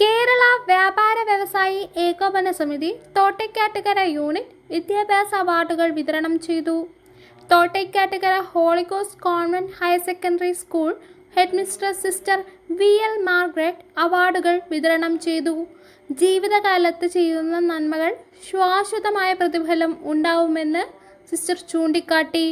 കേരള വ്യാപാര വ്യവസായി ഏകോപന സമിതി തോട്ടയ്ക്കാട്ടുകര യൂണിറ്റ് വിദ്യാഭ്യാസ അവാർഡുകൾ വിതരണം ചെയ്തു. Thottakkattukara ഹോളിഗോസ് convent higher secondary school headmistress sister V L Margaret അവാർഡുകൾ വിതരണം ചെയ്തു. ജീവിതകാലത്ത് ചെയ്യുന്ന നന്മകൾ ശാശ്വതമായ പ്രതിഫലം ഉണ്ടാവുമെന്ന് സിസ്റ്റർ ചൂണ്ടിക്കാട്ടി.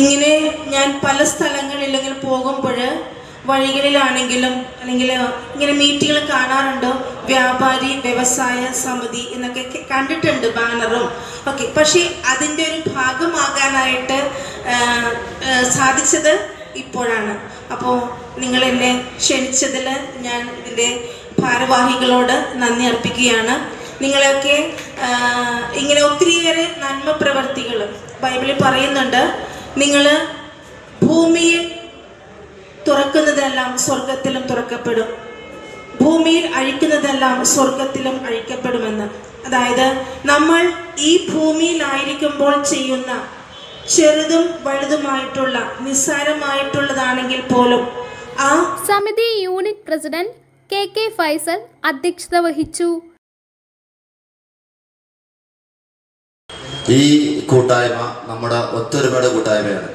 ഇങ്ങനെ ഞാൻ പല സ്ഥലങ്ങളിലെങ്കിൽ പോകുമ്പോൾ വഴികളിലാണെങ്കിലും അല്ലെങ്കിൽ ഇങ്ങനെ മീറ്റിങ്ങൾ കാണാറുണ്ട്? വ്യാപാരി വ്യവസായ സമിതി എന്നൊക്കെ കണ്ടിട്ടുണ്ട് ബാനറും ഓക്കെ പക്ഷേ അതിന്റെ ഒരു ഭാഗമാകാനായിട്ട് സാധിച്ചത് ഇപ്പോഴാണ്. അപ്പോൾ നിങ്ങൾ എന്നെ ക്ഷണിച്ചതിൽ ഞാൻ ഇതിന്റെ ഭാരവാഹികളോട് നന്ദി അർപ്പിക്കുകയാണ്. നിങ്ങളെയൊക്കെ ഇങ്ങനെ ഒത്തിരിയേറെ നന്മ പ്രവർത്തികൾ ബൈബിളിൽ പറയുന്നുണ്ട്. നിങ്ങൾ ഭൂമിയിൽ തുറക്കുന്നതെല്ലാം സ്വർഗത്തിലും തുറക്കപ്പെടും. ഭൂമിയിൽ അഴിക്കുന്നതെല്ലാം സ്വർഗത്തിലും അഴിക്കപ്പെടുമെന്ന്. അതായത് നമ്മൾ ഈ ഭൂമിയിലായിരിക്കുമ്പോൾ ചെയ്യുന്ന ചെറുതും വലുതുമായിട്ടുള്ള നിസ്സാരമായിട്ടുള്ളതാണെങ്കിൽ പോലും ആ സമിതി unit president K K Faisal അധ്യക്ഷത വഹിച്ചു. ഈ കൂട്ടായ്മ നമ്മുടെ ഒത്തൊരുമയുടെ കൂട്ടായ്മയാണ്.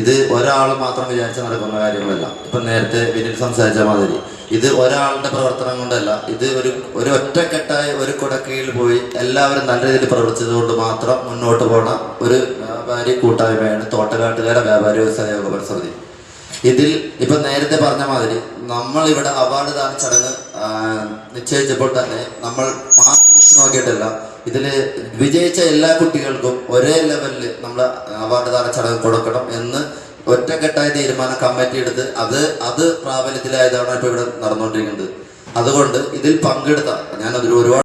ഇത് ഒരാൾ മാത്രം വിചാരിച്ച് നടക്കുന്ന കാര്യങ്ങളല്ല. ഇപ്പം നേരത്തെ വിനിൽ സംസാരിച്ച മാതിരി. ഇത് ഒരാളുടെ പ്രവർത്തനം കൊണ്ടല്ല. ഇത് ഒരു ഒരു ഒറ്റക്കെട്ടായി ഒരു കുടക്കീഴിൽ പോയി എല്ലാവരും നല്ല രീതിയിൽ പ്രവർത്തിച്ചത് കൊണ്ട് മാത്രം മുന്നോട്ട് പോണ ഒരു വ്യാപാരി കൂട്ടായ്മയാണ് തോട്ടക്കാട്ടുകാര വ്യാപാരി വ്യവസായ സമിതി. ഇതിൽ ഇപ്പം നേരത്തെ പറഞ്ഞ മാതിരി നമ്മൾ ഇവിടെ അവാർഡ് ദാന ചടങ്ങ് നിശ്ചയിച്ചപ്പോൾ തന്നെ നമ്മൾ ലിസ്റ്റ് നോക്കിയിട്ടല്ല ഇതിൽ വിജയിച്ച എല്ലാ കുട്ടികൾക്കും ഒരേ ലെവലിൽ നമ്മൾ അവാർഡ് ദാന ചടങ്ങ് കൊടുക്കണം എന്ന് ഒറ്റക്കെട്ടായ തീരുമാനം കമ്മിറ്റി എടുത്ത് അത് അത് പ്രാബല്യത്തിലായതാണ് ഇപ്പോൾ ഇവിടെ നടന്നുകൊണ്ടിരിക്കുന്നത്. അതുകൊണ്ട് ഇതിൽ പങ്കെടുത്ത. അതിൽ ഒരുപാട്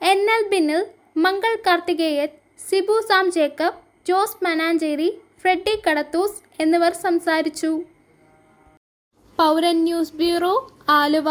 N L Binil Mangal Karthikeyan Sibu Sam Jacob Jose Mananchery Freddy Kadathoos എന്നിവർ സംസാരിച്ചു. പൗരൻ ന്യൂസ് ബ്യൂറോ ആലുവ.